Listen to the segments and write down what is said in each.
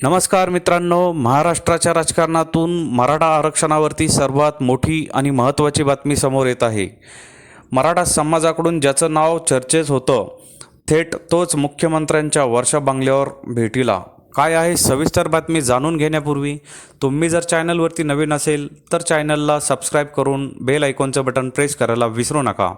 नमस्कार मित्रांनो महाराष्ट्राच्या राजकारणातून मराठा आरक्षणावरती सर्वात मोठी आणि महत्त्वाची बातमी समोर येत आहे. मराठा समाजाकडून ज्याचं नाव चर्चेत होतं थेट तोच मुख्यमंत्र्यांच्या वर्षा बांगल्यावर भेटीला. काय आहे सविस्तर बातमी जाणून घेण्यापूर्वी तुम्ही जर चॅनलवरती नवीन असेल तर चॅनलला सबस्क्राईब करून बेल आयकॉनचं बटन प्रेस करायला विसरू नका.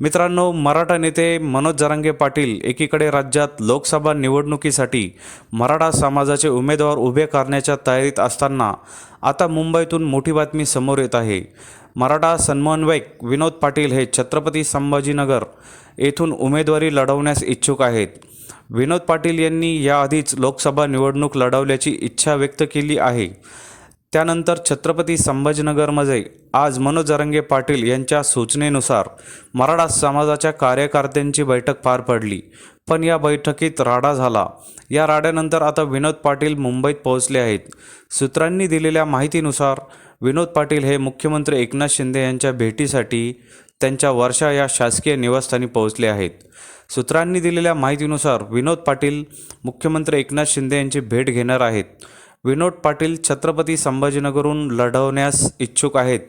मित्रांनो मराठा नेते मनोज जरांगे पाटील एकीकडे राज्यात लोकसभा निवडणुकीसाठी मराठा समाजाचे उमेदवार उभे करण्याच्या तयारीत असताना आता मुंबईतून मोठी बातमी समोर येत आहे. मराठा समन्वयक विनोद पाटील हे छत्रपती संभाजीनगर येथून उमेदवारी लढवण्यास इच्छुक आहेत. विनोद पाटील यांनी याआधीच लोकसभा निवडणूक लढवल्याची इच्छा व्यक्त केली आहे. त्यानंतर छत्रपती संभाजीनगरमध्ये आज मनोज अरंगे पाटील यांच्या सूचनेनुसार मराठा समाजाच्या कार्यकर्त्यांची बैठक पार पडली. पण या बैठकीत राडा झाला. या राड्यानंतर आता विनोद पाटील मुंबईत पोहोचले आहेत. सूत्रांनी दिलेल्या माहितीनुसार विनोद पाटील हे मुख्यमंत्री एकनाथ शिंदे यांच्या भेटीसाठी त्यांच्या वर्षा या शासकीय निवासस्थानी पोहोचले आहेत. सूत्रांनी दिलेल्या माहितीनुसार विनोद पाटील मुख्यमंत्री एकनाथ शिंदे यांची भेट घेणार आहेत. विनोद पाटील छत्रपती संभाजीनगरहून लढवण्यास इच्छुक आहेत.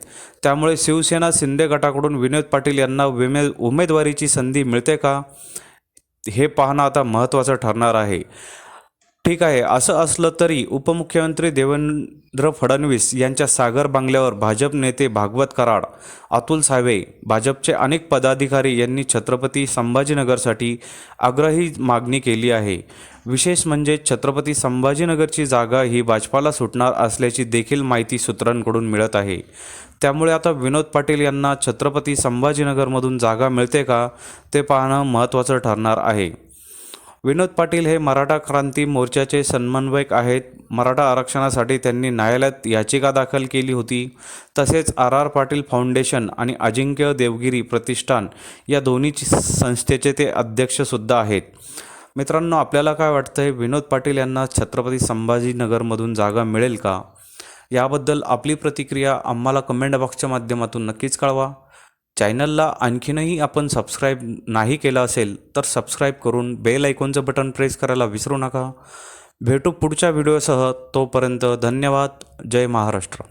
त्यामुळे शिवसेना शिंदे गटाकडून विनोद पाटील यांना विमे उमेदवारीची संधी मिळते का? हे पाहणं आता महत्त्वाचं ठरणार आहे. ठीक आहे असं असलं तरी उपमुख्यमंत्री देवेंद्र फडणवीस यांच्या सागर बांगल्यावर भाजप नेते भागवत कराड अतुल सावे भाजपचे अनेक पदाधिकारी यांनी छत्रपती संभाजीनगरसाठी आग्रही मागणी केली आहे. विशेष म्हणजे छत्रपती संभाजीनगरची जागा ही भाजपाला सुटणार असल्याची देखील माहिती सूत्रांकडून मिळत आहे. त्यामुळे आता विनोद पाटील यांना छत्रपती संभाजीनगरमधून जागा मिळते का ते पाहणं महत्त्वाचं ठरणार आहे. विनोद पाटील हे मराठा क्रांती मोर्चाचे समन्वयक आहेत. मराठा आरक्षणासाठी त्यांनी न्यायालयात याचिका दाखल केली होती. तसेच आर आर पाटील फाउंडेशन आणि अजिंक्य देवगिरी प्रतिष्ठान या दोन्ही संस्थेचे ते अध्यक्षसुद्धा आहेत. मित्रांनो आपल्याला काय वाटतं आहे विनोद पाटील यांना छत्रपती संभाजीनगरमधून जागा मिळेल का? याबद्दल आपली प्रतिक्रिया आम्हाला कमेंट बॉक्सच्या माध्यमातून नक्कीच कळवा. चॅनलला आणखीनही आपण सबस्क्राईब नाही केलं असेल तर सबस्क्राईब करून बेल आयकॉनचं बटन प्रेस करायला विसरू नका. भेटू पुढच्या व्हिडिओसह तोपर्यंत धन्यवाद. जय महाराष्ट्र.